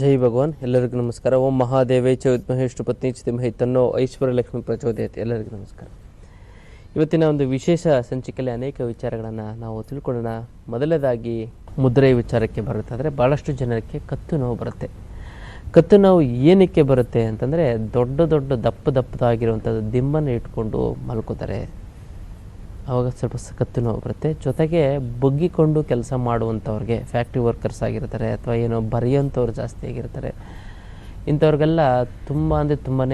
ಜೈ ಭಗವಾನ್. ಎಲ್ಲರಿಗೂ ನಮಸ್ಕಾರ. ಓಂ ಮಹಾದೇವೇ ಚೌತ್ ವಿದ್ಮಹೇಷ್ಟು ಪತ್ನಿ ಚಿತಿಮಹಿ ತನ್ನೋ ಐಶ್ವರ್ಯ ಲಕ್ಷ್ಮಿ ಪ್ರಚೋದಯತೆ. ಎಲ್ಲರಿಗೂ ನಮಸ್ಕಾರ. ಇವತ್ತಿನ ಒಂದು ವಿಶೇಷ ಸಂಚಿಕೆಯಲ್ಲಿ ಅನೇಕ ವಿಚಾರಗಳನ್ನು ನಾವು ತಿಳ್ಕೊಳ್ಳೋಣ. ಮೊದಲನೇದಾಗಿ ಮುದ್ರೆ ವಿಚಾರಕ್ಕೆ ಬರುತ್ತೆ ಭಾಳಷ್ಟು ಜನಕ್ಕೆ ಕತ್ತು ನೋವು ಬರುತ್ತೆ. ಕತ್ತು ನೋವು ಏನಕ್ಕೆ ಬರುತ್ತೆ ಅಂತಂದರೆ ದೊಡ್ಡ ದೊಡ್ಡ ದಪ್ಪ ದಪ್ಪದಾಗಿರುವಂಥದ್ದು ದಿಂಬನ್ನು ಇಟ್ಕೊಂಡು ಮಲ್ಕೋತಾರೆ. ಆವಾಗ ಸ್ವಲ್ಪ ಸಖತ್ತು ನೋವು ಬರುತ್ತೆ. ಜೊತೆಗೆ ಬಗ್ಗಿಕೊಂಡು ಕೆಲಸ ಮಾಡುವಂಥವ್ರಿಗೆ ಫ್ಯಾಕ್ಟ್ರಿ ವರ್ಕರ್ಸ್ ಆಗಿರ್ತಾರೆ ಅಥವಾ ಏನೋ ಬರೆಯೋಂಥವ್ರು ಜಾಸ್ತಿ ಆಗಿರ್ತಾರೆ, ಇಂಥವ್ರಿಗೆಲ್ಲ ತುಂಬ ಅಂದರೆ ತುಂಬಾ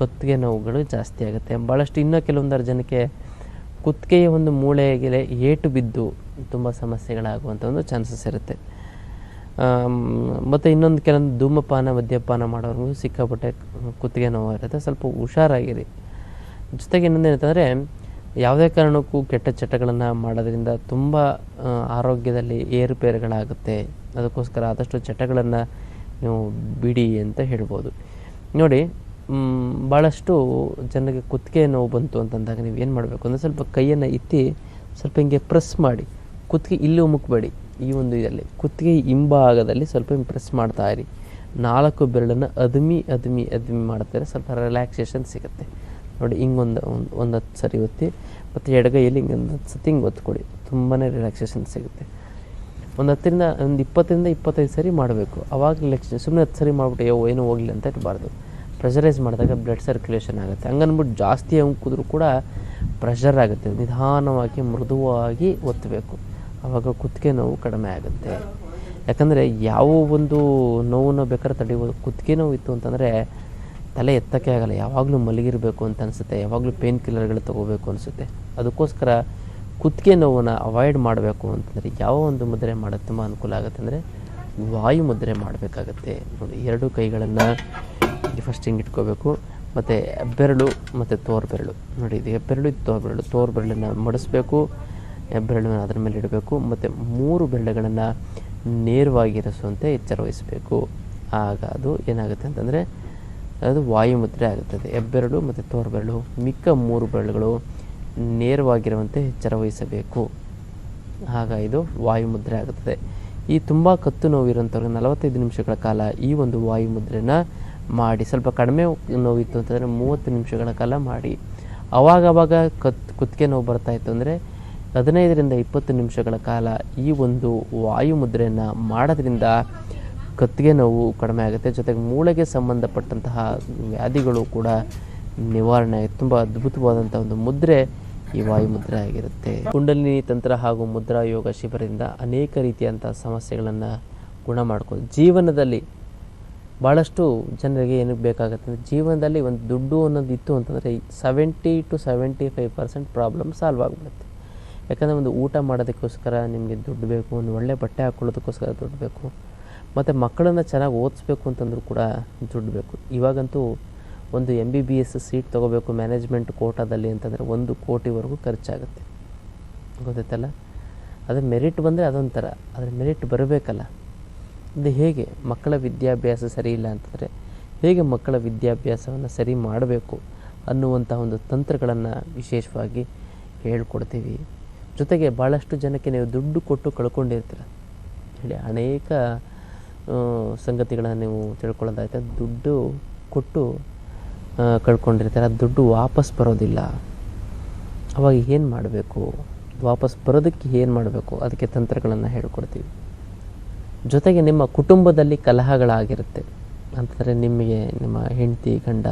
ಕತ್ತಿಗೆ ನೋವುಗಳು ಜಾಸ್ತಿ ಆಗುತ್ತೆ. ಭಾಳಷ್ಟು ಇನ್ನೂ ಕೆಲವೊಂದರ ಜನಕ್ಕೆ ಕುತ್ತಿಗೆಯ ಒಂದು ಮೂಳೆಗೆ ಏಟು ಬಿದ್ದು ತುಂಬ ಸಮಸ್ಯೆಗಳಾಗುವಂಥ ಒಂದು ಚಾನ್ಸಸ್ ಇರುತ್ತೆ. ಮತ್ತು ಇನ್ನೊಂದು ಕೆಲವೊಂದು ಧೂಮಪಾನ, ಮದ್ಯಪಾನ ಮಾಡೋರ್ಗೂ ಸಿಕ್ಕಾಪಟ್ಟೆ ಕುತ್ತಿಗೆ ನೋವು ಇರುತ್ತೆ. ಸ್ವಲ್ಪ ಹುಷಾರಾಗಿರಿ. ಜೊತೆಗೆ ಇನ್ನೊಂದು ಏನಂತಂದರೆ ಯಾವುದೇ ಕಾರಣಕ್ಕೂ ಕೆಟ್ಟ ಚಟಗಳನ್ನು ಮಾಡೋದ್ರಿಂದ ತುಂಬ ಆರೋಗ್ಯದಲ್ಲಿ ಏರುಪೇರುಗಳಾಗುತ್ತೆ. ಅದಕ್ಕೋಸ್ಕರ ಆದಷ್ಟು ಚಟಗಳನ್ನು ನೀವು ಬಿಡಿ ಅಂತ ಹೇಳ್ಬೋದು. ನೋಡಿ ಭಾಳಷ್ಟು ಜನರಿಗೆ ಕುತ್ತಿಗೆ ನೋವು ಬಂತು ಅಂತಂದಾಗ ನೀವು ಏನು ಮಾಡಬೇಕು ಅಂದರೆ ಸ್ವಲ್ಪ ಕೈಯನ್ನು ಎತ್ತಿ ಸ್ವಲ್ಪ ಹಿಂಗೆ ಪ್ರೆಸ್ ಮಾಡಿ. ಕುತ್ತಿಗೆ ಇಲ್ಲೂ ಮುಕ್ಕಬೇಡಿ ಈ ಒಂದು ಇದರಲ್ಲಿ. ಕುತ್ತಿಗೆ ಹಿಂಭಾಗದಲ್ಲಿ ಸ್ವಲ್ಪ ಹಿಂಗೆ ಪ್ರೆಸ್ ಮಾಡ್ತಾ ಇರಿ. ನಾಲ್ಕು ಬೆರಳನ್ನು ಅದುಮಿ ಅದುಮಿ ಅದುಮಿ ಮಾಡ್ತಾರೆ ಸ್ವಲ್ಪ ರಿಲ್ಯಾಕ್ಸೇಷನ್ ಸಿಗುತ್ತೆ. ನೋಡಿ, ಹಿಂಗೊಂದು, ಒಂದು ಒಂದು ಹತ್ತು ಸರಿ ಒತ್ತಿ, ಮತ್ತು ಎಡಗೈಯಲ್ಲಿ ಹಿಂಗೆ ಒಂದು ಹತ್ತು ಸತಿ ಹಿಂಗೆ ಒತ್ಕೊಡಿ. ತುಂಬಾ ರಿಲ್ಯಾಕ್ಸೇಷನ್ ಸಿಗುತ್ತೆ. ಒಂದು ಹತ್ತರಿಂದ, ಒಂದು ಇಪ್ಪತ್ತರಿಂದ ಇಪ್ಪತ್ತೈದು ಸರಿ ಮಾಡಬೇಕು. ಅವಾಗ ರಿಲ್ಯಾಕ್ಸೇಷನ್ ಸುಮ್ಮನೆ ಹತ್ತು ಸರಿ ಮಾಡಿಬಿಟ್ಟು, ಯೋ, ಏನೂ ಹೋಗಲಿ ಅಂತ ಇರಬಾರ್ದು ಪ್ರೆಷರೈಸ್ ಮಾಡಿದಾಗ ಬ್ಲಡ್ ಸರ್ಕ್ಯುಲೇಷನ್ ಆಗುತ್ತೆ. ಹಂಗನ್ಬಿಟ್ಟು ಜಾಸ್ತಿ ಅಂಕುದ್ರು ಕೂಡ ಪ್ರೆಷರ್ ಆಗುತ್ತೆ. ನಿಧಾನವಾಗಿ ಮೃದುವಾಗಿ ಒತ್ತಬೇಕು ಆವಾಗ ಕುತ್ತಿಗೆ ನೋವು ಕಡಿಮೆ ಆಗುತ್ತೆ. ಯಾಕಂದರೆ ಯಾವ ಒಂದು ನೋವನ್ನು ಬೇಕಾದ್ರೆ ತಡಿಬೋದು. ಕುತ್ತಿಗೆ ನೋವು ಇತ್ತು ಅಂತಂದರೆ ತಲೆ ಎತ್ತಕ್ಕೆ ಆಗಲ್ಲ, ಯಾವಾಗಲೂ ಮಲಗಿರಬೇಕು ಅಂತ ಅನಿಸುತ್ತೆ, ಯಾವಾಗಲೂ ಪೇನ್ ಕಿಲ್ಲರ್ಗಳು ತೊಗೋಬೇಕು ಅನಿಸುತ್ತೆ. ಅದಕ್ಕೋಸ್ಕರ ಕುತ್ತಿಗೆ ನೋವನ್ನು ಅವಾಯ್ಡ್ ಮಾಡಬೇಕು ಅಂತಂದರೆ ಯಾವ ಒಂದು ಮುದ್ರೆ ಮಾಡೋದು ತುಂಬ ಅನುಕೂಲ ಆಗುತ್ತೆ ಅಂದರೆ ವಾಯು ಮುದ್ರೆ ಮಾಡಬೇಕಾಗತ್ತೆ. ನೋಡಿ, ಎರಡು ಕೈಗಳನ್ನು ಫಸ್ಟ್ ಹಿಂಗೆ ಇಟ್ಕೋಬೇಕು. ಮತ್ತು ಬೆರಳು ಮತ್ತು ತೋರು ಬೆರಳು. ನೋಡಿ, ಇದು ಹೆಬ್ಬೆರಳು ಇದು ತೋರು ಬೆರಳು. ಬೆರಳನ್ನು ಮಡಿಸ್ಬೇಕು ಹೆಬ್ಬೆರಳನ್ನು ಅದರ ಮೇಲೆ ಇಡಬೇಕು, ಮತ್ತು ಮೂರು ಬೆರಳುಗಳನ್ನು ನೇರವಾಗಿರಿಸುವಂತೆ ಎಚ್ಚರ ವಹಿಸಬೇಕು ಆಗ ಅದು ಏನಾಗುತ್ತೆ ಅಂತಂದರೆ ಅದು ವಾಯುಮುದ್ರೆ ಆಗುತ್ತದೆ. ಹೆಬ್ಬೆರಳು ಮತ್ತು ತೋರ್ಬೆರಳು, ಮಿಕ್ಕ ಮೂರು ಬೆರಳುಗಳು ನೇರವಾಗಿರುವಂತೆ ಎಚ್ಚರ ವಹಿಸಬೇಕು. ಆಗ ಇದು ವಾಯುಮುದ್ರೆ ಆಗುತ್ತದೆ. ಈ ತುಂಬ ಕತ್ತು ನೋವಿರುವಂಥವ್ರಿಗೆ ನಲವತ್ತೈದು ನಿಮಿಷಗಳ ಕಾಲ ಈ ಒಂದು ವಾಯುಮುದ್ರೆನ ಮಾಡಿ, ಸ್ವಲ್ಪ ಕಡಿಮೆ ನೋವಿತ್ತು ಅಂತಂದರೆ ಮೂವತ್ತು ನಿಮಿಷಗಳ ಕಾಲ ಮಾಡಿ. ಅವಾಗವಾಗ ಕತ್, ಕುತ್ತಿಗೆ ನೋವು ಬರ್ತಾ ಇತ್ತು ಅಂದರೆ ಹದಿನೈದರಿಂದ ಇಪ್ಪತ್ತು ನಿಮಿಷಗಳ ಕಾಲ ಈ ಒಂದು ವಾಯುಮುದ್ರೆಯನ್ನು ಮಾಡೋದ್ರಿಂದ ಕತ್ತಿಗೆ ನೋವು ಕಡಿಮೆ ಆಗುತ್ತೆ. ಜೊತೆಗೆ ಮೂಳೆಗೆ ಸಂಬಂಧಪಟ್ಟಂತಹ ವ್ಯಾಧಿಗಳು ಕೂಡ ನಿವಾರಣೆ ತುಂಬ ಅದ್ಭುತವಾದಂಥ ಒಂದು ಮುದ್ರೆ ಈ ವಾಯು ಮುದ್ರೆ ಆಗಿರುತ್ತೆ. ಕುಂಡಲಿನಿ ತಂತ್ರ ಹಾಗೂ ಮುದ್ರಾ ಯೋಗ ಶಿಬಿರದಿಂದ ಅನೇಕ ರೀತಿಯಂಥ ಸಮಸ್ಯೆಗಳನ್ನು ಗುಣ ಮಾಡ್ಕೋ ಜೀವನದಲ್ಲಿ ಭಾಳಷ್ಟು ಜನರಿಗೆ ಏನಕ್ಕೆ ಬೇಕಾಗುತ್ತೆ ಅಂದರೆ ಜೀವನದಲ್ಲಿ ಒಂದು ದುಡ್ಡು ಅನ್ನೋದು ಇತ್ತು ಅಂತಂದರೆ seventy to seventy five percent problem solve ಆಗಿಬಿಡುತ್ತೆ. ಯಾಕಂದರೆ ಒಂದು ಊಟ ಮಾಡೋದಕ್ಕೋಸ್ಕರ ನಿಮಗೆ ದುಡ್ಡು ಬೇಕು, ಒಂದು ಒಳ್ಳೆ ಬಟ್ಟೆ ಹಾಕ್ಕೊಳ್ಳೋದಕ್ಕೋಸ್ಕರ ದುಡ್ಡು ಬೇಕು ಮತ್ತು ಮಕ್ಕಳನ್ನು ಚೆನ್ನಾಗಿ ಓದಿಸ್ಬೇಕು ಅಂತಂದ್ರೂ ಕೂಡ ದುಡ್ಡು ಬೇಕು. ಇವಾಗಂತೂ ಒಂದು M B B S seat ತೊಗೋಬೇಕು ಮ್ಯಾನೇಜ್ಮೆಂಟ್ ಕೋಟಾದಲ್ಲಿ ಅಂತಂದರೆ ಒಂದು ಕೋಟಿವರೆಗೂ ಖರ್ಚಾಗುತ್ತೆ. ಗೊತ್ತೈತಲ್ಲ ಅದು ಮೆರಿಟ್ ಬಂದರೆ ಅದೊಂಥರ, ಆದರೆ ಮೆರಿಟ್ ಬರಬೇಕಲ್ಲ? ಇದು ಹೇಗೆ ಮಕ್ಕಳ ವಿದ್ಯಾಭ್ಯಾಸ ಸರಿ ಇಲ್ಲ ಅಂತಂದರೆ ಹೇಗೆ ಮಕ್ಕಳ ವಿದ್ಯಾಭ್ಯಾಸವನ್ನು ಸರಿ ಮಾಡಬೇಕು ಅನ್ನುವಂಥ ಒಂದು ತಂತ್ರಗಳನ್ನು ವಿಶೇಷವಾಗಿ ಹೇಳ್ಕೊಡ್ತೀವಿ. ಜೊತೆಗೆ ಭಾಳಷ್ಟು ಜನಕ್ಕೆ ನೀವು ದುಡ್ಡು ಕೊಟ್ಟು ಕಳ್ಕೊಂಡಿರ್ತೀರ. ಹೇಳಿ ಅನೇಕ ಸಂಗತಿಗಳನ್ನು ನೀವು ತಿಳ್ಕೊಳ್ಳೋದಾಯ್ತು. ದುಡ್ಡು ಕೊಟ್ಟು ಕಳ್ಕೊಂಡಿರ್ತಾರೆ. ಆ ದುಡ್ಡು ವಾಪಸ್ ಬರೋದಿಲ್ಲ. ಅವಾಗ ಏನು ಮಾಡಬೇಕು? ವಾಪಸ್ ಬರೋದಕ್ಕೆ ಏನು ಮಾಡಬೇಕು? ಅದಕ್ಕೆ ತಂತ್ರಗಳನ್ನು ಹೇಳ್ಕೊಡ್ತೀವಿ. ಜೊತೆಗೆ ನಿಮ್ಮ ಕುಟುಂಬದಲ್ಲಿ ಕಲಹಗಳಾಗಿರುತ್ತೆ. ಅಂತಂದರೆ ನಿಮಗೆ, ನಿಮ್ಮ ಹೆಂಡತಿ, ಗಂಡ,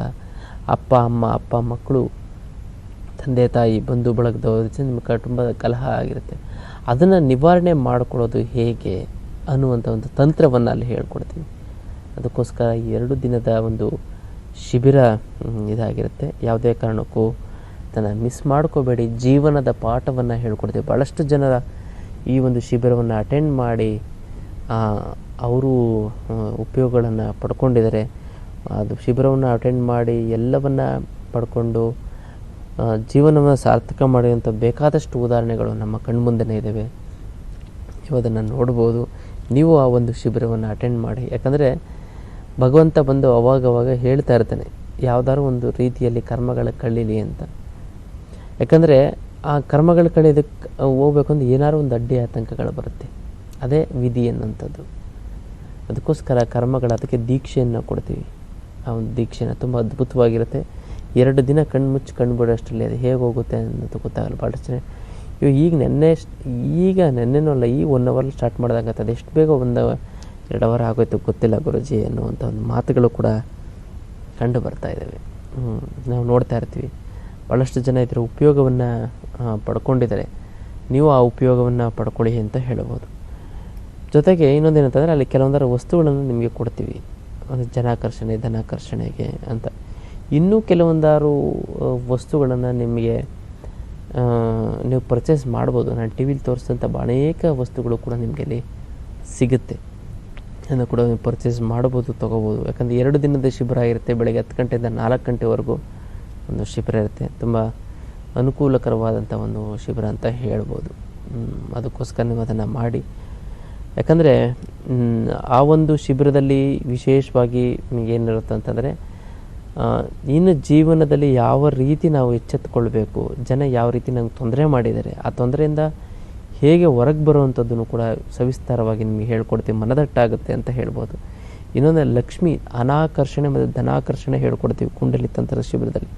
ಅಪ್ಪ, ಅಮ್ಮ, ಅಪ್ಪ, ಮಕ್ಕಳು, ತಂದೆ, ತಾಯಿ, ಬಂಧು, ಬಳಗದವ್ರ ನಿಮ್ಮ ಕುಟುಂಬದ ಕಲಹ ಆಗಿರುತ್ತೆ. ಅದನ್ನು ನಿವಾರಣೆ ಮಾಡಿಕೊಳ್ಳೋದು ಹೇಗೆ? ಅನ್ನುವಂಥ ಒಂದು ತಂತ್ರವನ್ನು ಅಲ್ಲಿ ಹೇಳ್ಕೊಡ್ತೀವಿ. ಅದಕ್ಕೋಸ್ಕರ ಎರಡು ದಿನದ ಒಂದು ಶಿಬಿರ ಇದಾಗಿರುತ್ತೆ. ಯಾವುದೇ ಕಾರಣಕ್ಕೂ ಅದನ್ನು ಮಿಸ್ ಮಾಡ್ಕೋಬೇಡಿ. ಜೀವನದ ಪಾಠವನ್ನು ಹೇಳ್ಕೊಡ್ತೀವಿ. ಭಾಳಷ್ಟು ಜನರ ಈ ಒಂದು ಶಿಬಿರವನ್ನು ಅಟೆಂಡ್ ಮಾಡಿ ಅವರು ಉಪಯೋಗಗಳನ್ನು ಪಡ್ಕೊಂಡಿದ್ದಾರೆ. ಅದು ಶಿಬಿರವನ್ನು ಅಟೆಂಡ್ ಮಾಡಿ ಎಲ್ಲವನ್ನು ಪಡ್ಕೊಂಡು ಜೀವನವನ್ನು ಸಾರ್ಥಕ ಮಾಡಿದಂಥ ಬೇಕಾದಷ್ಟು ಉದಾಹರಣೆಗಳು ನಮ್ಮ ಕಣ್ಮುಂದೆನೇ ಇದ್ದಾವೆ ನೀವು ಅದನ್ನು ನೋಡ್ಬೋದು. ನೀವು ಆ ಒಂದು ಶಿಬಿರವನ್ನು ಅಟೆಂಡ್ ಮಾಡಿ. ಯಾಕಂದರೆ ಭಗವಂತ ಬಂದು ಅವಾಗವಾಗ ಹೇಳ್ತಾ ಇರ್ತಾನೆ, ಯಾವುದಾದ್ರು ಒಂದು ರೀತಿಯಲ್ಲಿ ಕರ್ಮಗಳ ಕಳೀಲಿ ಅಂತ. ಯಾಕಂದರೆ ಆ ಕರ್ಮಗಳ ಕಳೆಯೋದಕ್ಕೆ ಹೋಗ್ಬೇಕು ಅಂದ್ರೆ ಏನಾದ್ರು ಒಂದು ಅಡ್ಡಿ ಆತಂಕಗಳು ಬರುತ್ತೆ. ಅದೇ ವಿಧಿ ಅನ್ನೋಂಥದ್ದು ಅದಕ್ಕೋಸ್ಕರ ಕರ್ಮಗಳು ಅದಕ್ಕೆ ದೀಕ್ಷೆಯನ್ನು ಕೊಡ್ತೀವಿ. ಆ ಒಂದು ದೀಕ್ಷೆನ ತುಂಬ ಅದ್ಭುತವಾಗಿರುತ್ತೆ. ಎರಡು ದಿನ ಕಣ್ಣು ಮುಚ್ಚಿ ಕಣ್ಣು ಬಿಡೋಷ್ಟರಲ್ಲಿ ಅದು ಹೇಗೆ ಹೋಗುತ್ತೆ ಅನ್ನೋದು ಗೊತ್ತಾಗಲ್ಲ. ಭಾಳ ಇವಾಗ ಈಗ ನೆನ್ನೆ ಈಗ ನೆನ್ನೆನೂ ಅಲ್ಲ ಈ ಒನ್ ಅವರಲ್ಲಿ ಸ್ಟಾರ್ಟ್ ಮಾಡಿದಾಗ ಅದು ಎಷ್ಟು ಬೇಗ ಒಂದು ಎರಡು ಅವರ್ ಆಗೋಯ್ತು ಗೊತ್ತಿಲ್ಲ ಗುರುಜಿ ಅನ್ನುವಂಥ ಒಂದು ಮಾತುಗಳು ಕೂಡ ಕಂಡು ಬರ್ತಾ ಇದ್ದಾವೆ. ನಾವು ನೋಡ್ತಾ ಇರ್ತೀವಿ. ಭಾಳಷ್ಟು ಜನ ಇದರ ಉಪಯೋಗವನ್ನು ಪಡ್ಕೊಂಡಿದ್ದಾರೆ ನೀವು ಆ ಉಪಯೋಗವನ್ನು ಪಡ್ಕೊಳ್ಳಿ ಅಂತ ಹೇಳ್ಬೋದು. ಜೊತೆಗೆ ಇನ್ನೊಂದೇನಂತಂದರೆ ಅಲ್ಲಿ ಕೆಲವೊಂದರ ವಸ್ತುಗಳನ್ನು ನಿಮಗೆ ಕೊಡ್ತೀವಿ. ಒಂದು ಜನಾಕರ್ಷಣೆ, ಧನಾಕರ್ಷಣೆಗೆ ಅಂತ. ಇನ್ನೂ ಕೆಲವೊಂದಾರು ವಸ್ತುಗಳನ್ನು ನಿಮಗೆ ನೀವು ಪರ್ಚೇಸ್ ಮಾಡ್ಬೋದು. ನಾನು ಟಿ ವಿಲಿ ತೋರಿಸಿದಂಥ ಅನೇಕ ವಸ್ತುಗಳು ಕೂಡ ನಿಮಗೆ ಅಲ್ಲಿ ಸಿಗುತ್ತೆ. ಅದನ್ನು ಕೂಡ ನೀವು ಪರ್ಚೇಸ್ ಮಾಡ್ಬೋದು, ತೊಗೋಬೋದು. ಯಾಕಂದರೆ ಎರಡು ದಿನದ ಶಿಬಿರ ಇರುತ್ತೆ. ಬೆಳಗ್ಗೆ ಹತ್ತು ಗಂಟೆಯಿಂದ ನಾಲ್ಕು ಗಂಟೆವರೆಗೂ ಒಂದು ಶಿಬಿರ ಇರುತ್ತೆ. ತುಂಬ ಅನುಕೂಲಕರವಾದಂಥ ಒಂದು ಶಿಬಿರ ಅಂತ ಹೇಳ್ಬೋದು. ಅದಕ್ಕೋಸ್ಕರ ನೀವು ಅದನ್ನು ಮಾಡಿ. ಯಾಕಂದರೆ ಆ ಒಂದು ಶಿಬಿರದಲ್ಲಿ ವಿಶೇಷವಾಗಿ ಏನಿರುತ್ತೆ ಅಂತಂದರೆ ಇನ್ನು ಜೀವನದಲ್ಲಿ ಯಾವ ರೀತಿ ನಾವು ಎಚ್ಚೆತ್ತುಕೊಳ್ಬೇಕು? ಜನ ಯಾವ ರೀತಿ ನಂಗೆ ತೊಂದರೆ ಮಾಡಿದ್ದಾರೆ? ಆ ತೊಂದರೆಯಿಂದ ಹೇಗೆ ಹೊರಗೆ ಬರುವಂಥದ್ದನ್ನು ಕೂಡ ಸವಿಸ್ತಾರವಾಗಿ ನಿಮಗೆ ಹೇಳ್ಕೊಡ್ತೀವಿ ಮನದಟ್ಟಾಗುತ್ತೆ ಅಂತ ಹೇಳ್ಬೋದು. ಇನ್ನೊಂದು ಲಕ್ಷ್ಮಿ ಅನಾಕರ್ಷಣೆ ಮತ್ತು ಧನಾಕರ್ಷಣೆ ಹೇಳ್ಕೊಡ್ತೀವಿ ಕುಂಡಲಿ ತಂತ್ರ ಶಿಬಿರದಲ್ಲಿ.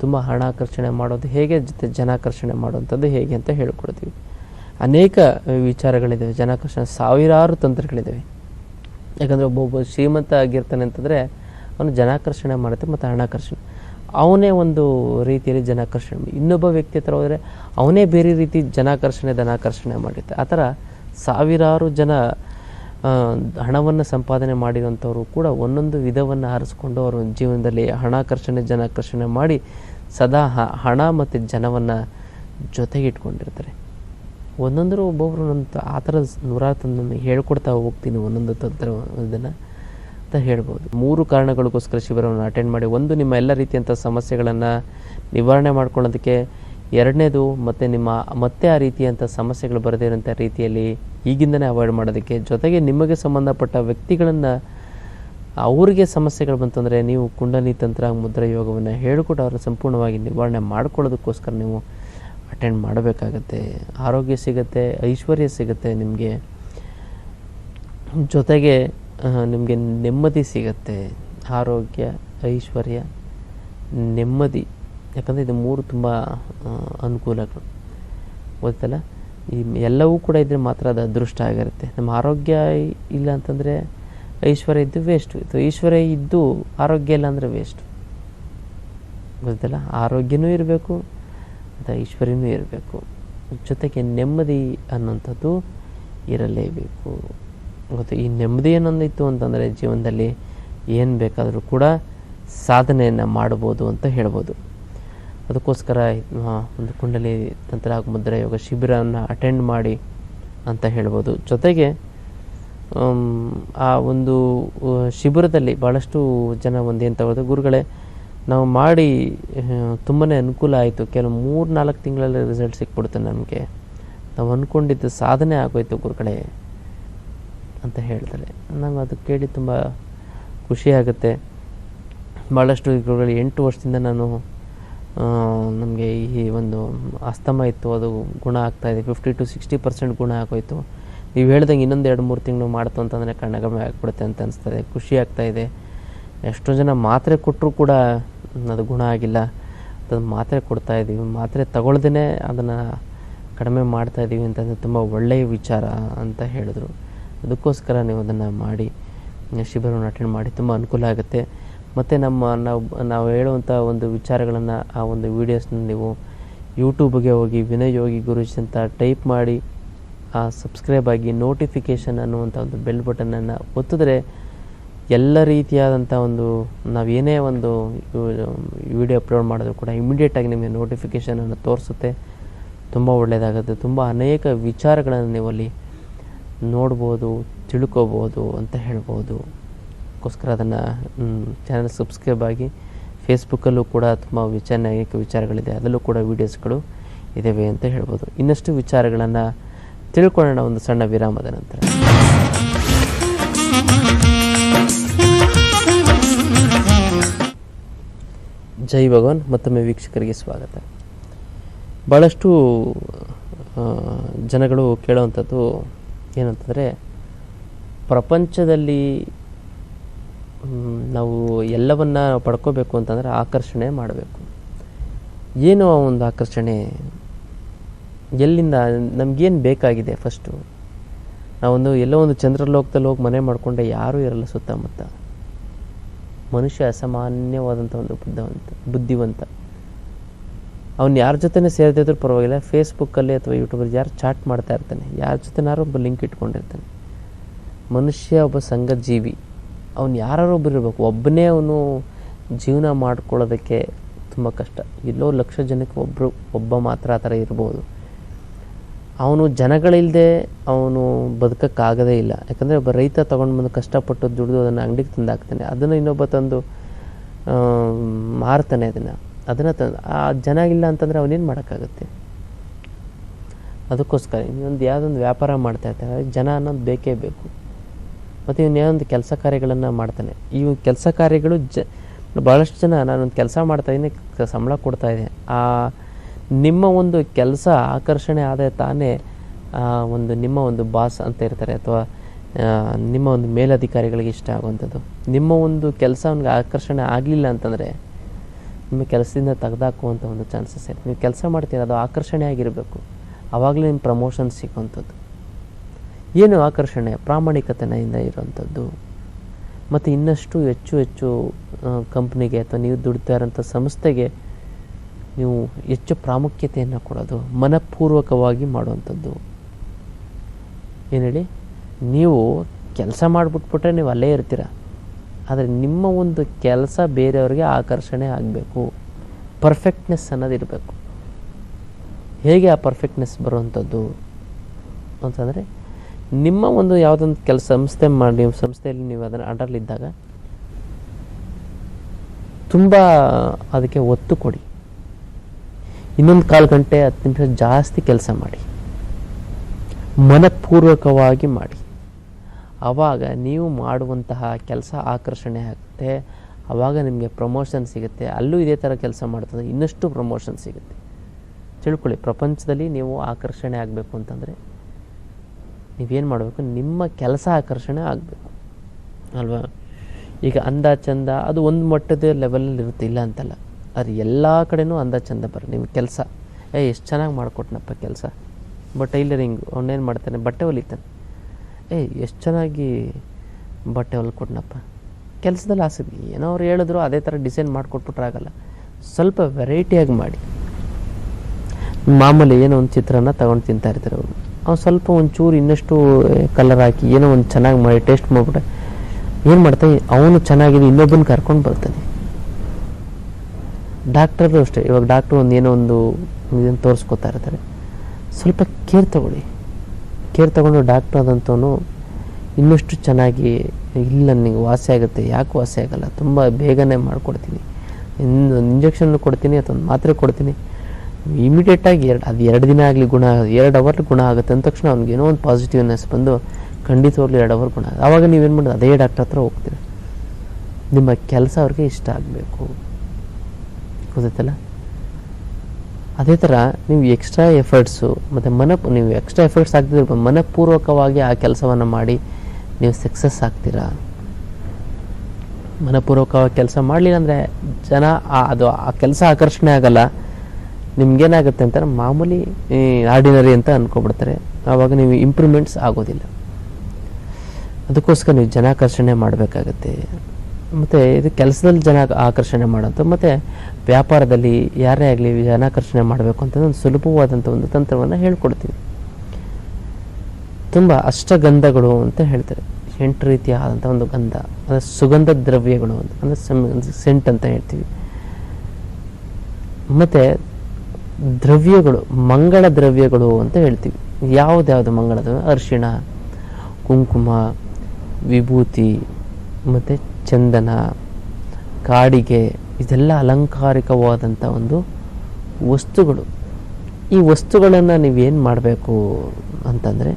ತುಂಬ ಹಣಾಕರ್ಷಣೆ ಮಾಡೋದು ಹೇಗೆ ಜೊತೆ ಜನಾಕರ್ಷಣೆ ಮಾಡುವಂಥದ್ದು ಹೇಗೆ ಅಂತ ಹೇಳ್ಕೊಡ್ತೀವಿ. ಅನೇಕ ವಿಚಾರಗಳಿದ್ದಾವೆ ಜನಾಕರ್ಷಣೆ ಸಾವಿರಾರು ತಂತ್ರಗಳಿದ್ದಾವೆ ಯಾಕಂದರೆ ಒಬ್ಬೊಬ್ಬ ಶ್ರೀಮಂತ ಆಗಿರ್ತಾನೆ ಅಂತಂದರೆ ಅವನು ಜನಾಕರ್ಷಣೆ ಮಾಡುತ್ತೆ ಮತ್ತು ಹಣಾಕರ್ಷಣೆ. ಅವನೇ ಒಂದು ರೀತಿಯಲ್ಲಿ ಜನಾಕರ್ಷಣೆ ಇನ್ನೊಬ್ಬ ವ್ಯಕ್ತಿ ಹತ್ರ ಹೋದರೆ ಅವನೇ ಬೇರೆ ರೀತಿ ಜನಾಕರ್ಷಣೆ, ಧನಾಕರ್ಷಣೆ ಮಾಡಿರುತ್ತೆ. ಆ ಥರ ಸಾವಿರಾರು ಜನ ಹಣವನ್ನು ಸಂಪಾದನೆ ಮಾಡಿರೋಂಥವ್ರು ಕೂಡ ಒಂದೊಂದು ವಿಧವನ್ನು ಆರಿಸ್ಕೊಂಡು ಅವರು ಜೀವನದಲ್ಲಿ ಹಣಾಕರ್ಷಣೆ, ಜನಾಕರ್ಷಣೆ ಮಾಡಿ ಸದಾ ಹಣ ಮತ್ತು ಜನವನ್ನು ಜೊತೆಗೆ ಇಟ್ಕೊಂಡಿರ್ತಾರೆ ಒಂದೊಂದರು ಒಬ್ಬೊಬ್ರು ನನ್ನ ಆ ಥರ ನೂರಾರು ತಂದು ಹೇಳ್ಕೊಡ್ತಾ ಹೋಗ್ತೀನಿ ಒಂದೊಂದು ತಂತ್ರ ಇದನ್ನು. ಅಂತ ಹೇಳ್ಬೋದು. ಮೂರು ಕಾರಣಗಳಿಗೋಸ್ಕರ ಶಿಬಿರವನ್ನು ಅಟೆಂಡ್ ಮಾಡಿ, ಒಂದು ನಿಮ್ಮ ಎಲ್ಲ ರೀತಿಯಂಥ ಸಮಸ್ಯೆಗಳನ್ನು ನಿವಾರಣೆ ಮಾಡ್ಕೊಳ್ಳೋದಕ್ಕೆ, ಎರಡನೇದು ಮತ್ತು ನಿಮ್ಮ, ಮತ್ತೆ ಆ ರೀತಿಯಂಥ ಸಮಸ್ಯೆಗಳು ಬರದೇ ಇರೋಂಥ ರೀತಿಯಲ್ಲಿ ಈಗಿಂದನೇ ಅವಾಯ್ಡ್ ಮಾಡೋದಕ್ಕೆ, ಜೊತೆಗೆ ನಿಮಗೆ ಸಂಬಂಧಪಟ್ಟ ವ್ಯಕ್ತಿಗಳನ್ನು, ಅವರಿಗೆ ಸಮಸ್ಯೆಗಳು ಬಂತಂದರೆ ನೀವು ಕುಂಡಲಿ ತಂತ್ರ ಮುದ್ರಾ ಯೋಗವನ್ನು ಹೇಳಿಕೊಟ್ಟು ಅವರನ್ನು ಸಂಪೂರ್ಣವಾಗಿ ನಿವಾರಣೆ ಮಾಡ್ಕೊಳ್ಳೋದಕ್ಕೋಸ್ಕರ ನೀವು ಅಟೆಂಡ್ ಮಾಡಬೇಕಾಗತ್ತೆ. ಆರೋಗ್ಯ ಸಿಗುತ್ತೆ, ಐಶ್ವರ್ಯ ಸಿಗುತ್ತೆ ನಿಮಗೆ. ಜೊತೆಗೆ ನಿಮಗೆ ನೆಮ್ಮದಿ ಸಿಗತ್ತೆ. ಆರೋಗ್ಯ, ಐಶ್ವರ್ಯ, ನೆಮ್ಮದಿ. ಯಾಕಂದರೆ ಇದು ಮೂರು ತುಂಬ ಅನುಕೂಲಗಳು. ಗೊತ್ತಲ್ಲ? ಈ ಎಲ್ಲವೂ ಕೂಡ ಇದ್ದರೆ ಮಾತ್ರ ಅದು ಅದೃಷ್ಟ ಆಗಿರುತ್ತೆ. ನಮ್ಮ ಆರೋಗ್ಯ ಇಲ್ಲ ಅಂತಂದರೆ ಐಶ್ವರ್ಯ ಇದ್ದು ವೇಸ್ಟು ಇದು ಐಶ್ವರ್ಯ ಇದ್ದು ಆರೋಗ್ಯ ಇಲ್ಲ ಅಂದರೆ ವೇಸ್ಟು ಗೊತ್ತಲ್ಲ? ಆರೋಗ್ಯನೂ ಇರಬೇಕು, ಮತ್ತು ಐಶ್ವರ್ಯನೂ ಇರಬೇಕು. ಜೊತೆಗೆ ನೆಮ್ಮದಿ ಅನ್ನೋಂಥದ್ದು ಇರಲೇಬೇಕು. ಗೊತ್ತು ಈ ನೆಮ್ಮದಿ ಏನೊಂದಿತ್ತು ಅಂತಂದರೆ ಜೀವನದಲ್ಲಿ ಏನು ಬೇಕಾದರೂ ಕೂಡ ಸಾಧನೆಯನ್ನು ಮಾಡ್ಬೋದು ಅಂತ ಹೇಳ್ಬೋದು. ಅದಕ್ಕೋಸ್ಕರ ಒಂದು ಕುಂಡಲಿ ತಂತ್ರ ಹಾಗೂ ಮುದ್ರಾ ಯೋಗ ಶಿಬಿರವನ್ನು ಅಟೆಂಡ್ ಮಾಡಿ ಅಂತ ಹೇಳ್ಬೋದು. ಜೊತೆಗೆ ಆ ಒಂದು ಶಿಬಿರದಲ್ಲಿ ಭಾಳಷ್ಟು ಜನ ಒಂದೇನು ತಗೋದು ಗುರುಗಳೇ, ನಾವು ಮಾಡಿ ತುಂಬಾ ಅನುಕೂಲ ಆಯಿತು. ಕೆಲವು ಮೂರು ನಾಲ್ಕು ತಿಂಗಳಲ್ಲಿ ರಿಸಲ್ಟ್ ಸಿಕ್ಬಿಡ್ತು ನಮಗೆ. ನಾವು ಅಂದ್ಕೊಂಡಿದ್ದು ಸಾಧನೆ ಆಗೋಯ್ತು ಗುರುಗಳೇ. ಅಂತ ಹೇಳ್ತಾರೆ. ನಂಗೆ ಅದು ಕೇಳಿ ತುಂಬ ಖುಷಿ ಆಗುತ್ತೆ. ಭಾಳಷ್ಟು ಗುರುಗಳು ಎಂಟು ವರ್ಷದಿಂದ ನಾನು ನಮಗೆ ಈ ಒಂದು ಅಸ್ತಮ ಇತ್ತು. ಅದು ಗುಣ ಆಗ್ತಾಯಿದೆ ಫಿಫ್ಟಿ ಟು ಸಿಕ್ಸ್ಟಿ ಪರ್ಸೆಂಟ್ ಗುಣ ಆಗೋಯ್ತು. ನೀವು ಹೇಳ್ದಂಗೆ ಇನ್ನೊಂದು ಎರಡು ಮೂರು ತಿಂಗಳು ಮಾಡ್ತು ಅಂತಂದರೆ ಕಣ್ಣಗಮೆ ಆಗ್ಬಿಡುತ್ತೆ ಅಂತ ಅನಿಸ್ತದೆ. ಖುಷಿ ಆಗ್ತಾಯಿದೆ ಎಷ್ಟೋ ಜನ ಮಾತ್ರೆ ಕೊಟ್ಟರು ಕೂಡ ಅದು ಗುಣ ಆಗಿಲ್ಲ. ಅದನ್ನು ಮಾತ್ರೆ ಕೊಡ್ತಾ ಇದ್ದೀವಿ ಮಾತ್ರೆ ತಗೊಳ್ದೇ ಅದನ್ನು ಕಡಿಮೆ ಮಾಡ್ತಾಯಿದ್ದೀವಿ ಅಂತಂದರೆ ತುಂಬ ಒಳ್ಳೆಯ ವಿಚಾರ ಅಂತ ಹೇಳಿದ್ರು. ಅದಕ್ಕೋಸ್ಕರ ನೀವು ಅದನ್ನು ಮಾಡಿ ಶಿಬಿರವನ್ನು ಅಟೆಂಡ್ ಮಾಡಿ, ತುಂಬ ಅನುಕೂಲ ಆಗುತ್ತೆ. ಮತ್ತು ನಮ್ಮ ನಾವು ನಾವು ಹೇಳುವಂಥ ಒಂದು ವಿಚಾರಗಳನ್ನು, ಆ ಒಂದು ವೀಡಿಯೋಸ್ನ ನೀವು ಯೂಟ್ಯೂಬ್ಗೆ ಹೋಗಿ, ವಿನಯ್ ಯೋಗಿ ಗುರುಜಿ ಅಂತ ಟೈಪ್ ಮಾಡಿ, ಆ ಸಬ್ಸ್ಕ್ರೈಬ್ ಆಗಿ ನೋಟಿಫಿಕೇಷನ್ ಅನ್ನುವಂಥ ಒಂದು ಬೆಲ್ ಬಟನನ್ನು ಒತ್ತಿದ್ರೆ ಎಲ್ಲ ರೀತಿಯಾದಂಥ ಒಂದು, ನಾವು ಏನೇ ಒಂದು ವಿಡಿಯೋ ಅಪ್ಲೋಡ್ ಮಾಡಿದ್ರು ಕೂಡ ಇಮಿಡಿಯೇಟಾಗಿ ನಿಮಗೆ ನೋಟಿಫಿಕೇಷನನ್ನು ತೋರಿಸುತ್ತೆ. ತುಂಬ ಒಳ್ಳೆಯದಾಗುತ್ತೆ ತುಂಬ ಅನೇಕ ವಿಚಾರಗಳನ್ನು ನೀವು ಅಲ್ಲಿ ನೋಡ್ಬೋದು, ತಿಳ್ಕೊಬೋದು ಅಂತ ಹೇಳ್ಬೋದು. ಅದಕ್ಕೋಸ್ಕರ ಅದನ್ನು ಚಾನಲ್ ಸಬ್ಸ್ಕ್ರೈಬ್ ಆಗಿ ಫೇಸ್ಬುಕ್ಕಲ್ಲೂ ಕೂಡ ತುಂಬ ವಿಚಾರಣೆ ಅನೇಕ ವಿಚಾರಗಳಿದೆ. ಅದರಲ್ಲೂ ಕೂಡ ವೀಡಿಯೋಸ್ಗಳು ಇದ್ದಾವೆ ಅಂತ ಹೇಳ್ಬೋದು. ಇನ್ನಷ್ಟು ವಿಚಾರಗಳನ್ನು ತಿಳ್ಕೊಳ್ಳೋಣ ಒಂದು ಸಣ್ಣ ವಿರಾಮದ ನಂತರ. ಜೈ ಭಗವಾನ್. ಮತ್ತೊಮ್ಮೆ ವೀಕ್ಷಕರಿಗೆ ಸ್ವಾಗತ. ಭಾಳಷ್ಟು ಜನಗಳು ಕೇಳುವಂಥದ್ದು ಏನಂತಂದರೆ ಪ್ರಪಂಚದಲ್ಲಿ ನಾವು ಎಲ್ಲವನ್ನ ಪಡ್ಕೋಬೇಕು ಅಂತಂದರೆ ಆಕರ್ಷಣೆ ಮಾಡಬೇಕು. ಏನು ಆ ಒಂದು ಆಕರ್ಷಣೆ? ಎಲ್ಲಿಂದ, ನಮಗೇನು ಬೇಕಾಗಿದೆ ಫಸ್ಟು? ನಾವೊಂದು ಎಲ್ಲೋ ಒಂದು ಚಂದ್ರಲೋಕದಲ್ಲಿ ಹೋಗಿ ಮನೆ ಮಾಡಿಕೊಂಡೆ ಯಾರೂ ಇರಲ್ಲ ಸುತ್ತಮುತ್ತ. ಮನುಷ್ಯ ಅಸಾಮಾನ್ಯವಾದಂಥ ಒಂದು ಬುದ್ಧವಂತ, ಬುದ್ಧಿವಂತ. ಅವ್ನು ಯಾರ ಜೊತೆನೇ ಸೇರ್ತಿದ್ರು ಪರವಾಗಿಲ್ಲ ಫೇಸ್ಬುಕ್ಕಲ್ಲಿ ಅಥವಾ ಯೂಟ್ಯೂಬಲ್ಲಿ ಯಾರು ಚಾಟ್ ಮಾಡ್ತಾ ಇರ್ತಾನೆ. ಯಾರ ಜೊತೆನಾರು ಒಬ್ಬ ಲಿಂಕ್ ಇಟ್ಕೊಂಡಿರ್ತಾನೆ. ಮನುಷ್ಯ ಒಬ್ಬ ಸಂಘ ಜೀವಿ ಅವ್ನು ಯಾರು ಒಬ್ಬರು ಇರಬೇಕು. ಒಬ್ಬನೇ ಅವನು ಜೀವನ ಮಾಡ್ಕೊಳ್ಳೋದಕ್ಕೆ ತುಂಬ ಕಷ್ಟ. ಎಲ್ಲೋ ಲಕ್ಷ ಜನಕ್ಕೆ ಒಬ್ಬರು ಒಬ್ಬ ಮಾತ್ರ ಆ ಥರ ಇರ್ಬೋದು. ಅವನು ಜನಗಳಿಲ್ಲದೆ ಅವನು ಬದುಕೋಕ್ಕಾಗದೇ ಇಲ್ಲ. ಯಾಕಂದರೆ ಒಬ್ಬ ರೈತ ತೊಗೊಂಡು ಬಂದು ಕಷ್ಟಪಟ್ಟು ದುಡಿದು ಅದನ್ನು ಅಂಗಡಿಗೆ ತಂದು ಹಾಕ್ತಾನೆ ಅದನ್ನು ಇನ್ನೊಬ್ಬ ತಂದು ಮಾರ್ತಾನೆ ಅದನ್ನು. ಅದನ್ನು ತಂದು ಆ ಜನ ಇಲ್ಲ ಅಂತಂದರೆ ಅವನೇನು ಮಾಡೋಕ್ಕಾಗುತ್ತೆ? ಅದಕ್ಕೋಸ್ಕರ ಇನ್ನೊಂದು ಯಾವುದೊಂದು ವ್ಯಾಪಾರ ಮಾಡ್ತಾ ಇರ್ತಾನೆ ಜನ ಅನ್ನೋದು ಬೇಕೇ ಬೇಕು. ಮತ್ತು ಇವನು ಏನೊಂದು ಕೆಲಸ ಕಾರ್ಯಗಳನ್ನು ಮಾಡ್ತಾನೆ. ಈ ಕೆಲಸ ಕಾರ್ಯಗಳು ಜ ಭಾಳಷ್ಟು ಜನ ನಾನೊಂದು ಕೆಲಸ ಮಾಡ್ತಾಯಿದ್ದೀನಿ ಸಂಬಳ ಕೊಡ್ತಾ ಇದ್ದೆ ಆ ನಿಮ್ಮ ಒಂದು ಕೆಲಸ ಆಕರ್ಷಣೆ ಆದರೆ ತಾನೇ ಒಂದು ನಿಮ್ಮ ಒಂದು ಬಾಸ್ ಅಂತ ಇರ್ತಾರೆ ಅಥವಾ ನಿಮ್ಮ ಒಂದು ಮೇಲಧಿಕಾರಿಗಳಿಗೆ ಇಷ್ಟ ಆಗುವಂಥದ್ದು. ನಿಮ್ಮ ಒಂದು ಕೆಲಸ ಅವನಿಗೆ ಆಕರ್ಷಣೆ ಆಗಲಿಲ್ಲ ಅಂತಂದರೆ ನಿಮ್ಮ ಕೆಲಸದಿಂದ ತೆಗೆದಾಕುವಂಥ ಒಂದು ಚಾನ್ಸಸ್ ಇದೆ. ನೀವು ಕೆಲಸ ಮಾಡ್ತೀರ, ಅದು ಆಕರ್ಷಣೆ ಆಗಿರಬೇಕು. ಆವಾಗಲೇ ನಿಮ್ಮ ಪ್ರಮೋಷನ್ ಸಿಗುವಂಥದ್ದು ಏನು ಆಕರ್ಷಣೆ? ಪ್ರಾಮಾಣಿಕತೆಯಿಂದ ಇರುವಂಥದ್ದು. ಮತ್ತು ಇನ್ನಷ್ಟು ಹೆಚ್ಚು ಹೆಚ್ಚು ಕಂಪ್ನಿಗೆ ಅಥವಾ ನೀವು ದುಡಿತಾ ಇರೋಂಥ ಸಂಸ್ಥೆಗೆ ನೀವು ಹೆಚ್ಚು ಪ್ರಾಮುಖ್ಯತೆಯನ್ನು ಕೊಡೋದು, ಮನಪೂರ್ವಕವಾಗಿ ಮಾಡುವಂಥದ್ದು. ಏನು ಹೇಳಿ? ನೀವು ಕೆಲಸ ಮಾಡಿಬಿಟ್ಬಿಟ್ರೆ ನೀವು ಅಲ್ಲೇ ಇರ್ತೀರ. ಆದರೆ ನಿಮ್ಮ ಒಂದು ಕೆಲಸ ಬೇರೆಯವ್ರಿಗೆ ಆಕರ್ಷಣೆ ಆಗಬೇಕು. ಪರ್ಫೆಕ್ಟ್ನೆಸ್ ಅನ್ನೋದು ಇರಬೇಕು. ಹೇಗೆ ಆ ಪರ್ಫೆಕ್ಟ್ನೆಸ್ ಬರುವಂಥದ್ದು? ಅಂತಂದರೆ ನಿಮ್ಮ ಒಂದು ಯಾವುದೊಂದು ಕೆಲಸ ಸಂಸ್ಥೆ ಮಾಡಿ, ನೀವು ಸಂಸ್ಥೆಯಲ್ಲಿ ನೀವು ಅದನ್ನು ಅಂಡರ್ಲಿದ್ದಾಗ ತುಂಬ ಅದಕ್ಕೆ ಒತ್ತು ಕೊಡಿ. ಇನ್ನೊಂದು ಕಾಲು ಗಂಟೆ, ಹತ್ತು ನಿಮಿಷ ಜಾಸ್ತಿ ಕೆಲಸ ಮಾಡಿ. ಮನಪೂರ್ವಕವಾಗಿ ಮಾಡಿ. ಆವಾಗ ನೀವು ಮಾಡುವಂತಹ ಕೆಲಸ ಆಕರ್ಷಣೆ ಆಗುತ್ತೆ. ಆವಾಗ ನಿಮಗೆ ಪ್ರಮೋಷನ್ ಸಿಗುತ್ತೆ. ಅಲ್ಲೂ ಇದೇ ಥರ ಕೆಲಸ ಮಾಡ್ತದೆ. ಇನ್ನಷ್ಟು ಪ್ರಮೋಷನ್ ಸಿಗುತ್ತೆ. ತಿಳ್ಕೊಳ್ಳಿ, ಪ್ರಪಂಚದಲ್ಲಿ ನೀವು ಆಕರ್ಷಣೆ ಆಗಬೇಕು ಅಂತಂದರೆ ನೀವೇನು ಮಾಡಬೇಕು? ನಿಮ್ಮ ಕೆಲಸ ಆಕರ್ಷಣೆ ಆಗಬೇಕು. ಅಲ್ವಾ? ಈಗ ಅಂದ ಚಂದ, ಅದು ಒಂದು ಮಟ್ಟದ ಲೆವೆಲಲ್ಲಿ ಇರುತ್ತೆ. ಇಲ್ಲ ಅಂತಲ್ಲ. ಅದು ಎಲ್ಲ ಕಡೆನೂ ಅಂದ ಚಂದ ಬರ ನಿಮ್ಮ ಕೆಲಸ, ಏ, ಎಷ್ಟು ಚೆನ್ನಾಗಿ ಮಾಡಿಕೊಟ್ನಪ್ಪ ಕೆಲಸ. ಬಟ್ ಟೈಲರಿಂಗು, ಅವನೇನು ಮಾಡ್ತಾನೆ? ಬಟ್ಟೆ ಹೊಲಿತಾನೆ. ಏ, ಎಷ್ಟು ಚೆನ್ನಾಗಿ ಬಟ್ಟೆ ಹೊಲ್ಕೊಟ್ನಪ್ಪ ಕೆಲಸದಲ್ಲಿ ಆಸಕ್ತಿ ಏನೋ ಅವ್ರು ಹೇಳಿದ್ರು ಅದೇ ಥರ ಡಿಸೈನ್ ಮಾಡಿಕೊಟ್ಬಿಟ್ರೆ ಆಗಲ್ಲ. ಸ್ವಲ್ಪ ವೆರೈಟಿಯಾಗಿ ಮಾಡಿ. ಮಾಮೂಲಿ ಏನೋ ಒಂದು ಚಿತ್ರನ ತಗೊಂಡು ತಿಂತಾ ಇರ್ತಾರೆ ಅವರು. ಅವ್ನು ಸ್ವಲ್ಪ ಒಂಚೂರು ಇನ್ನಷ್ಟು ಕಲರ್ ಹಾಕಿ ಏನೋ ಒಂದು ಚೆನ್ನಾಗಿ ಮಾಡಿ ಟೇಸ್ಟ್ ಮಾಡಿಬಿಟ್ರೆ ಏನು ಮಾಡ್ತಾನೆ ಅವನು ಚೆನ್ನಾಗಿದೆ, ಇನ್ನೊಬ್ಬನ ಕರ್ಕೊಂಡು ಬರ್ತಾನೆ. ಡಾಕ್ಟರ್ದು ಅಷ್ಟೇ. ಇವಾಗ ಡಾಕ್ಟ್ರು ಒಂದು ಏನೋ ಒಂದು ಇದನ್ನು ತೋರಿಸ್ಕೊತಾ ಇರ್ತಾರೆ. ಸ್ವಲ್ಪ ಕೇರ್ ತಗೊಳ್ಳಿ. ಕೇರ್ ತಗೊಂಡು ಡಾಕ್ಟ್ರ್ ಆದಂಥವನು ಇನ್ನಷ್ಟು ಚೆನ್ನಾಗಿ ಇಲ್ಲ, ನನಗೆ ವಾಸಿ ಆಗುತ್ತೆ. ಯಾಕೆ ವಾಸಿ ಆಗಲ್ಲ? ತುಂಬ ಬೇಗನೆ ಮಾಡಿಕೊಡ್ತೀನಿ. ಇನ್ನೊಂದು ಇಂಜೆಕ್ಷನ್ ಕೊಡ್ತೀನಿ, ಅಥವಾ ಒಂದು ಮಾತ್ರೆ ಕೊಡ್ತೀನಿ. ಇಮಿಡಿಯೇಟಾಗಿ ಎರಡು, ಅದು ಎರಡು ದಿನ ಆಗಲಿ ಗುಣ ಎರಡು ಅವರ್ ಗುಣ ಆಗುತ್ತೆ ಅಂದ ತಕ್ಷಣ ಅವ್ನಿಗೆ ಏನೋ ಒಂದು ಪಾಸಿಟಿವ್ನೆಸ್ ಬಂದು ಖಂಡಿತವಾಗ್ಲೂ ಎರಡು ಅವರ್ ಗುಣ ಆವಾಗ ನೀವೇನು ಮಾಡೋದು ಅದೇ ಡಾಕ್ಟ್ರ್ ಹತ್ರ ಹೋಗ್ತೀರಿ. ನಿಮ್ಮ ಕೆಲಸ ಅವ್ರಿಗೆ ಇಷ್ಟ ಆಗಬೇಕು. ಗೊತ್ತಾಯ್ತಲ್ಲ? ಅದೇ ಥರ ನೀವು ಎಕ್ಸ್ಟ್ರಾ ಎಫರ್ಟ್ಸು ಮತ್ತು ಮನ ನೀವು ಎಕ್ಸ್ಟ್ರಾ ಎಫರ್ಟ್ಸ್ ಆಗ್ತಿದ್ರೆ ಮನಪೂರ್ವಕವಾಗಿ ಆ ಕೆಲಸವನ್ನು ಮಾಡಿ ನೀವು ಸಕ್ಸಸ್ ಆಗ್ತೀರಾ? ಮನಪೂರ್ವಕವಾಗಿ ಕೆಲಸ ಮಾಡಲಿಲ್ಲ ಅಂದರೆ ಜನ ಆ- ಅದು ಆ ಕೆಲಸ ಆಕರ್ಷಣೆ ಆಗಲ್ಲ. ನಿಮ್ಗೇನಾಗುತ್ತೆ ಅಂತಾರೆ, ಮಾಮೂಲಿ ಆರ್ಡಿನರಿ ಅಂತ ಅಂದ್ಕೊಬಿಡ್ತಾರೆ ಆವಾಗ ನೀವು ಇಂಪ್ರೂವ್ಮೆಂಟ್ಸ್ ಆಗೋದಿಲ್ಲ. ಅದಕ್ಕೋಸ್ಕರ ನೀವು ಜನಾಕರ್ಷಣೆ ಮಾಡಬೇಕಾಗತ್ತೆ. ಮತ್ತು ಇದು ಕೆಲಸದಲ್ಲಿ ಜನ ಆಕರ್ಷಣೆ ಮಾಡೋಂಥ ಮತ್ತು ವ್ಯಾಪಾರದಲ್ಲಿ ಯಾರೇ ಆಗಲಿ ಜನಾಕರ್ಷಣೆ ಮಾಡಬೇಕು ಅಂತ ಒಂದು ಸುಲಭವಾದಂಥ ಒಂದು ತಂತ್ರವನ್ನು ಹೇಳ್ಕೊಡ್ತೀವಿ. ತುಂಬ ಅಷ್ಟಗಂಧಗಳು ಅಂತ ಹೇಳ್ತಾರೆ. ಎಂಟು ರೀತಿಯಾದಂಥ ಒಂದು ಗಂಧ, ಅಂದರೆ ಸುಗಂಧ ದ್ರವ್ಯಗಳು ಅಂತ, ಅಂದರೆ ಸೆಂಟ್ ಅಂತ ಹೇಳ್ತೀವಿ. ಮತ್ತು ದ್ರವ್ಯಗಳು, ಮಂಗಳ ದ್ರವ್ಯಗಳು ಅಂತ ಹೇಳ್ತೀವಿ. ಯಾವುದ್ಯಾವುದು ಮಂಗಳ ದ್ರವ್ಯ ಅರಿಶಿಣ, ಕುಂಕುಮ, ವಿಭೂತಿ, ಮತ್ತು ಚಂದನ, ಕಾಡಿಗೆ, ಇದೆಲ್ಲ ಅಲಂಕಾರಿಕವಾದಂಥ ಒಂದು ವಸ್ತುಗಳು. ಈ ವಸ್ತುಗಳನ್ನು ನೀವೇನು ಮಾಡಬೇಕು ಅಂತಂದರೆ,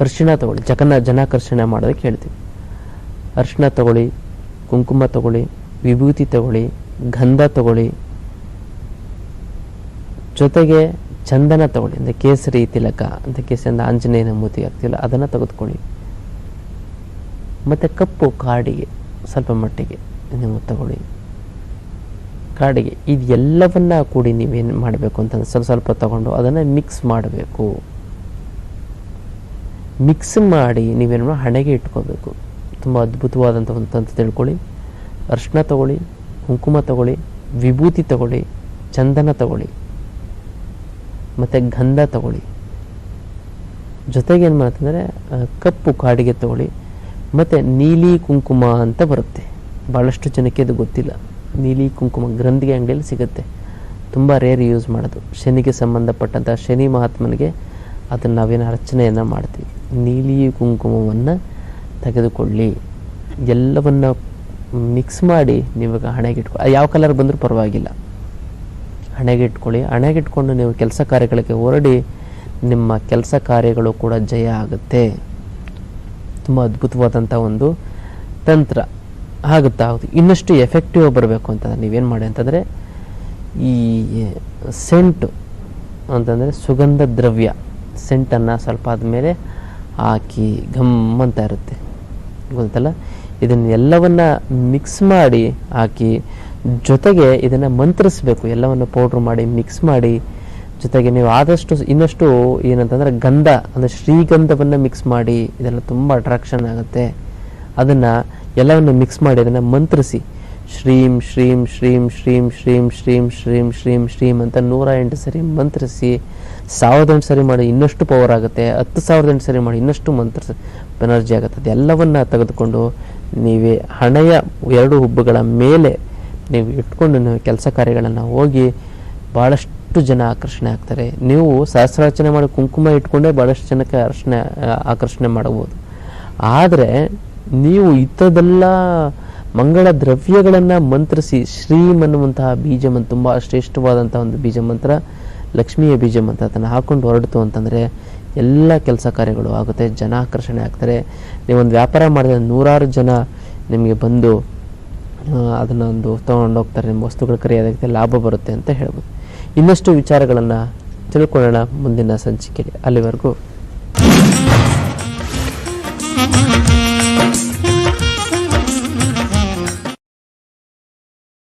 ಅರ್ಶಿಣ ತಗೊಳ್ಳಿ ಜಗನ್ನ ಜನಾಕರ್ಷಣೆ ಮಾಡೋದಕ್ಕೆ ಹೇಳ್ತೀವಿ. ಅರ್ಶಿಣ ತಗೊಳ್ಳಿ, ಕುಂಕುಮ ತಗೊಳ್ಳಿ, ವಿಭೂತಿ ತಗೊಳ್ಳಿ, ಗಂಧ ತಗೊಳ್ಳಿ, ಜೊತೆಗೆ ಚಂದನ ತಗೊಳ್ಳಿ, ಅಂದರೆ ಕೇಸರಿ ತಿಲಕ ಅಂತ ಕೇಸರಿಂದ ಆಂಜನೇಯನ ಮೂತಿ ಆಗ್ತಿಲ್ಲ ಅದನ್ನು ತೆಗೆದುಕೊಳ್ಳಿ. ಮತ್ತು ಕಪ್ಪು ಕಾಡಿಗೆ, ಸ್ವಲ್ಪ ಮಟ್ಟಿಗೆ ನೀವು ತಗೊಳ್ಳಿ. ಕಾಡಿಗೆ, ಇದೆಲ್ಲವನ್ನ ಕೂಡಿ ನೀವೇನು ಮಾಡಬೇಕು ಅಂತಂದ್ರೆ ಸ್ವಲ್ಪ ಸ್ವಲ್ಪ ತಗೊಂಡು ಅದನ್ನು ಮಿಕ್ಸ್ ಮಾಡಬೇಕು. ಮಿಕ್ಸ್ ಮಾಡಿ ನೀವೇನು ಹಣೆಗೆ ಇಟ್ಕೋಬೇಕು. ತುಂಬ ಅದ್ಭುತವಾದಂಥ ಒಂದು ತಂತ್ರ ತಿಳ್ಕೊಳ್ಳಿ. ಅರಿಶಿನ ತಗೊಳ್ಳಿ, ಕುಂಕುಮ ತಗೊಳ್ಳಿ, ವಿಭೂತಿ ತಗೊಳ್ಳಿ, ಚಂದನ ತಗೊಳ್ಳಿ, ಮತ್ತು ಗಂಧ ತಗೊಳ್ಳಿ. ಜೊತೆಗೆ ಏನು ಮಾಡ್ತಂದರೆ ಕಪ್ಪು ಕಾಡಿಗೆ ತಗೊಳ್ಳಿ. ಮತ್ತು ನೀಲಿ ಕುಂಕುಮ ಅಂತ ಬರುತ್ತೆ. ಭಾಳಷ್ಟು ಜನಕ್ಕೆ ಅದು ಗೊತ್ತಿಲ್ಲ. ನೀಲಿ ಕುಂಕುಮ ಗ್ರಂಥಿಗೆ ಅಂಗಡಿಯಲ್ಲಿ ಸಿಗುತ್ತೆ. ತುಂಬ ರೇರ್ ಯೂಸ್ ಮಾಡೋದು. ಶನಿಗೆ ಸಂಬಂಧಪಟ್ಟಂಥ ಶನಿ ಮಹಾತ್ಮನಿಗೆ ಅದನ್ನು ನಾವೇನು ಅರ್ಚನೆಯನ್ನು ಮಾಡ್ತೀವಿ. ನೀಲಿ ಕುಂಕುಮವನ್ನು ತೆಗೆದುಕೊಳ್ಳಿ. ಎಲ್ಲವನ್ನು ಮಿಕ್ಸ್ ಮಾಡಿ ನೀವಾಗ ಹಣೆಗೆ ಇಟ್ಕೊ ಯಾವ ಕಲರ್ ಬಂದರೂ ಪರವಾಗಿಲ್ಲ. ಹಣೆಗೆ ಇಟ್ಕೊಳ್ಳಿ. ಹಣೆಗೆ ನೀವು ಕೆಲಸ ಕಾರ್ಯಗಳಿಗೆ ಹೊರಡಿ ನಿಮ್ಮ ಕೆಲಸ ಕಾರ್ಯಗಳು ಕೂಡ ಜಯ ಆಗುತ್ತೆ. ತುಂಬ ಅದ್ಭುತವಾದಂಥ ಒಂದು ತಂತ್ರ ಆಗುತ್ತಾ ಹೌದು. ಇನ್ನಷ್ಟು ಎಫೆಕ್ಟಿವ್ ಬರಬೇಕು ಅಂತಂದ್ರೆ ನೀವೇನು ಮಾಡಿ ಅಂತಂದರೆ ಈ ಸೆಂಟು ಅಂತಂದರೆ ಸುಗಂಧ ದ್ರವ್ಯ ಸೆಂಟನ್ನು ಸ್ವಲ್ಪ ಆದಮೇಲೆ ಹಾಕಿ ಘಮ್ ಅಂತ ಇರುತ್ತೆ. ಗೊತ್ತಲ್ಲ? ಇದನ್ನು ಎಲ್ಲವನ್ನ ಮಿಕ್ಸ್ ಮಾಡಿ ಹಾಕಿ ಜೊತೆಗೆ ಇದನ್ನು ಮಂತ್ರಿಸ್ಬೇಕು. ಎಲ್ಲವನ್ನು ಪೌಡ್ರ್ ಮಾಡಿ ಮಿಕ್ಸ್ ಮಾಡಿ ಜೊತೆಗೆ ನೀವು ಆದಷ್ಟು ಇನ್ನಷ್ಟು ಏನಂತಂದ್ರೆ ಗಂಧ, ಅಂದರೆ ಶ್ರೀಗಂಧವನ್ನು ಮಿಕ್ಸ್ ಮಾಡಿ ಇದೆಲ್ಲ ತುಂಬ ಅಟ್ರಾಕ್ಷನ್ ಆಗುತ್ತೆ. ಅದನ್ನು ಎಲ್ಲವನ್ನು ಮಿಕ್ಸ್ ಮಾಡಿ ಅದನ್ನು ಮಂತ್ರಿಸಿ. ಶ್ರೀಂ ಶ್ರೀಂ ಶ್ರೀಂ ಶ್ರೀಂ ಶ್ರೀಂ ಶ್ರೀಂ ಶ್ರೀಂ ಶ್ರೀಂ ಶ್ರೀಂ ಅಂತ ನೂರ ಎಂಟು ಸರಿ ಮಂತ್ರಿಸಿ. ಸಾವಿರದ ಎಂಟು ಸರಿ ಮಾಡಿ ಇನ್ನಷ್ಟು ಪವರ್ ಆಗುತ್ತೆ. ಹತ್ತು ಸಾವಿರದ ಎಂಟು ಸರಿ ಮಾಡಿ ಇನ್ನಷ್ಟು ಮಂತ್ರ ಎನರ್ಜಿ ಆಗುತ್ತೆ. ಅದೆಲ್ಲವನ್ನು ತೆಗೆದುಕೊಂಡು ನೀವೇ ಹಣೆಯ ಎರಡು ಹುಬ್ಬುಗಳ ಮೇಲೆ ನೀವು ಇಟ್ಕೊಂಡು ನೀವು ಕೆಲಸ ಕಾರ್ಯಗಳನ್ನು ಹೋಗಿ ಭಾಳಷ್ಟು ಜನ ಆಕರ್ಷಣೆ ಆಗ್ತಾರೆ? ನೀವು ಸಹಸ್ರಾರ್ಚನೆ ಮಾಡಿ ಕುಂಕುಮ ಇಟ್ಕೊಂಡೇ ಭಾಳಷ್ಟು ಜನಕ್ಕೆ ಆಕರ್ಷಣೆ ಆಕರ್ಷಣೆ ಮಾಡಬಹುದು. ಆದರೆ ನೀವು ಇಂಥದ್ದೆಲ್ಲ ಮಂಗಳ ದ್ರವ್ಯಗಳನ್ನು ಮಂತ್ರಿಸಿ ಶ್ರೀಮ್ ಅನ್ನುವಂತಹ ಬೀಜ ಮಂತ್ರ ತುಂಬ ಶ್ರೇಷ್ಠವಾದಂತಹ ಒಂದು ಬೀಜ ಮಂತ್ರ ಲಕ್ಷ್ಮಿಯ ಬೀಜ ಮಂತ್ರ ಅದನ್ನು ಹಾಕೊಂಡು ಹೊರಡ್ತು ಅಂತಂದರೆ ಎಲ್ಲ ಕೆಲಸ ಕಾರ್ಯಗಳು ಆಗುತ್ತೆ, ಜನ ಆಕರ್ಷಣೆ ಆಗ್ತಾರೆ. ನೀವೊಂದು ವ್ಯಾಪಾರ ಮಾಡಿದ್ರೆ ನೂರಾರು ಜನ ನಿಮಗೆ ಬಂದು ಅದನ್ನು ಒಂದು ತೊಗೊಂಡೋಗ್ತಾರೆ, ನಿಮ್ಮ ವಸ್ತುಗಳು ಖರೀದಾಗುತ್ತೆ ಲಾಭ ಬರುತ್ತೆ ಅಂತ ಹೇಳ್ಬೋದು. ಇನ್ನಷ್ಟು ವಿಚಾರಗಳನ್ನು ತಿಳ್ಕೊಳ್ಳೋಣ ಮುಂದಿನ ಸಂಚಿಕೆಯಲ್ಲಿ. ಅಲ್ಲಿವರೆಗೂ.